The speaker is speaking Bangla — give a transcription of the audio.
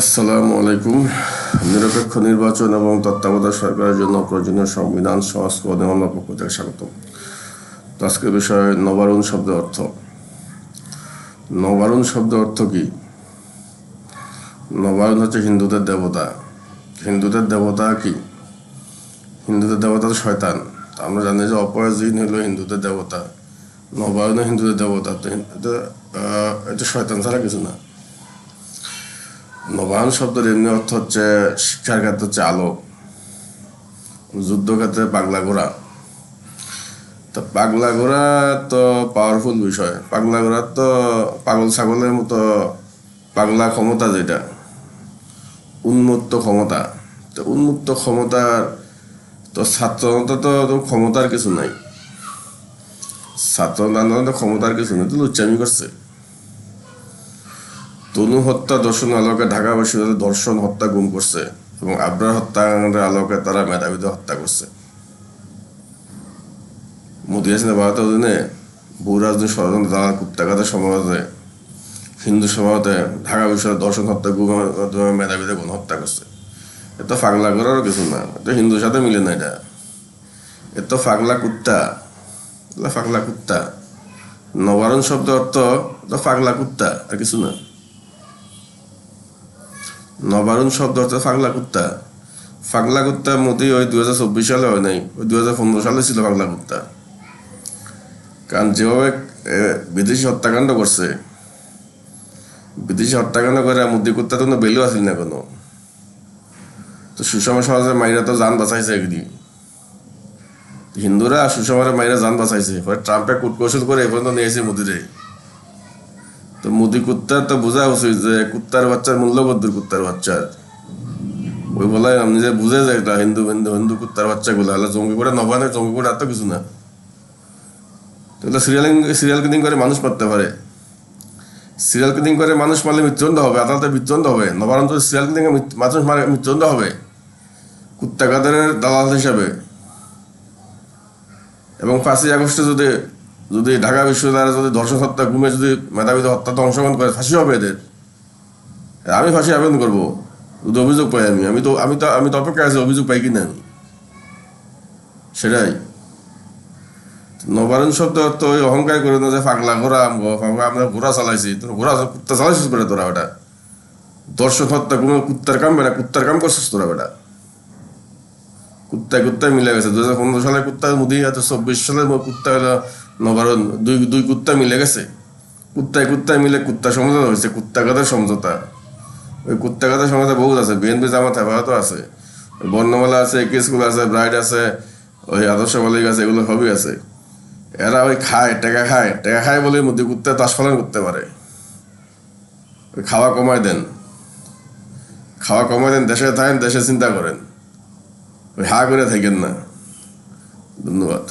আসসালামু আলাইকুম। নিরপেক্ষ নির্বাচন এবং তত্ত্বাবধায়ক সরকারের জন্য প্রয়োজনীয় সংবিধান, সংস্করণে অন্য পক্ষ থেকে স্বাগত আজকের বিষয়ে, নবারুণ শব্দের অর্থ। নবারুণ শব্দের অর্থ কি? নবারুণ হচ্ছে হিন্দুদের দেবতা। হিন্দুদের দেবতা কি? হিন্দুদের দেবতা তো শয়তান। আমরা জানি যে অপরাজিন হলো হিন্দুদের দেবতা। নবায়ন হিন্দুদের দেবতা। তো এটা শয়তান ছাড়া কিছু না। নবায়ন শব্দের এমনি অর্থ হচ্ছে শিক্ষার ক্ষেত্রে হচ্ছে আলো যুদ্ধক্ষেত্রে পাগলা ঘোড়া। তো পাগলা ঘোড়া তো পাওয়ারফুল বিষয়। পাগলা ঘোড়া তো পাগল ছাগলের মতো পাগলা ক্ষমতা যেটা উন্মুক্ত ক্ষমতা। তো উন্মুক্ত ক্ষমতার, তো ছাত্রতা তো তো ক্ষমতার কিছু নাই। ছাত্র আন্দোলন তো ক্ষমতার কিছু নেই, তো লুচ্চামি করছে। তনু হত্যা দর্শন আলোকে ঢাকা বিশ্ববিদ্যালয়ে দর্শন হত্যা গুম করছে এবং আবরার হত্যাকাণ্ডের আলোকে তারা মেধাবীদের হত্যা করছে। মোদী হাসিনা ভারতের অধীনে বহু রাজনৈতিক ষড়যন্ত্র, দালাল কুত্তাঘাতের সমাজে হিন্দু সমাজে ঢাকা বিশ্ববিদ্যালয়ে দর্শন হত্যা গুমের মাধ্যমে মেধাবীদের গণ হত্যা করছে। এত তো পাগলা করারও কিছু না এটা হিন্দুর সাথে মিলে না এটা। এ তো পাগলা কুত্তা পাগলা কুত্তা। নবারণ শব্দ অর্থ তো পাগলা কুত্তা, আর কিছু না। নবারুণ শব্দ অর্থ পাগলা কুত্তা। পাগলা কুত্তা মোদি ওই দু হাজার চব্বিশ সালে হয় নাই, ওই দু হাজার পনেরো সালে ছিল পাগলা কুত্তা। কারণ যেভাবে বিদেশি হত্যাকাণ্ড করছে, বিদেশি হত্যাকাণ্ড করে মোদি কুত্তা কোনো বেলু আসিল না কোনো। তো সুষম সমাজের মাইরা তো যান বাঁচাইছে এগুলি হিন্দুরা সুষমার মাইরা যান বাঁচাইছে পরে ট্রাম্পে কূটকৌশল করে এ পর্যন্ত নিয়ে এসে মোদিরে। তো মোদি কুত্তার তো বোঝা উচিত যে কুত্তার বাচ্চার মূল্য কদ্দুর কুত্তার বাচ্চার ওই বলাই আমি যে বুঝে যায় এটা হিন্দু হিন্দু হিন্দু কুত্তার বাচ্চা গুলো হলে জঙ্গি করে নবানে জঙ্গি করে এত কিছু না। তো সিরিয়াল সিরিয়াল কিনিং করে মানুষ মারতে পারে। সিরিয়াল কিনিং করে মানুষ মারলে মৃত্যুদণ্ড হবে, আদালতে মৃত্যুদণ্ড হবে নবারান্ত সিরিয়াল কিনিং মানুষ মারে, মৃত্যুদণ্ড হবে। কুত্তা কাদারের দালাল হিসাবে। এবং পাঁচই আগস্টে যদি যদি ঢাকা বিশ্ববিদ্যালয়ে যদি ধর্ষণ, হত্যা, গুমে যদি মেধাবীদের হত্যাতে অংশগ্রহণ করে, ফাঁসি হবে এদের। আমি ফাঁসি আবেদন করব। যদি অভিযোগ পাই আমি আমি তো আমি তো আমি তো অপেক্ষা আছি, অভিযোগ পাই কিনা আমি? সেটাই। নবারণ শব্দ তো ওই অহংকার করে না যে পাগলা ঘোরা আমরা ঘোড়া চালাইছি তো ঘোরা কুত্তা চালাইছিস করে তোরা ওটা দর্শক হত্যা, গুমে কুত্তার কাম বেটা, কুত্তার কাম করছিস তোরা বেটা। কুত্তায় কুত্তায় মিলে গেছে। দু হাজার পনেরো সালে কুত্তা মুদি এত চব্বিশ সালে কুত্তা হলো নবারণ। দুই দুই কুত্তা মিলে গেছে। কুত্তায় কুত্তায় মিলে কুত্তা সমঝোতা হয়েছে। কুত্তা গাদের সমঝোতা। ওই কুত্তা গাদের সমঝোতা বহুত আছে। বিএনপি জামাত হেফাজতও আছে। বর্ণমালা আছে একে স্কুল আছে, ব্রাইড আছে, ওই আদর্শ মালিক আছে, এগুলো সবই আছে। এরা ওই খায়, টেকা খায়। টেকা খায় বলে মুদি কুত্তা তাস পালন করতে পারে। ওই খাওয়া কমায় দেন। খাওয়া কমায় দেন, দেশে থাকেন, দেশে চিন্তা করেন। হা করে থাকেন না ধন্যবাদ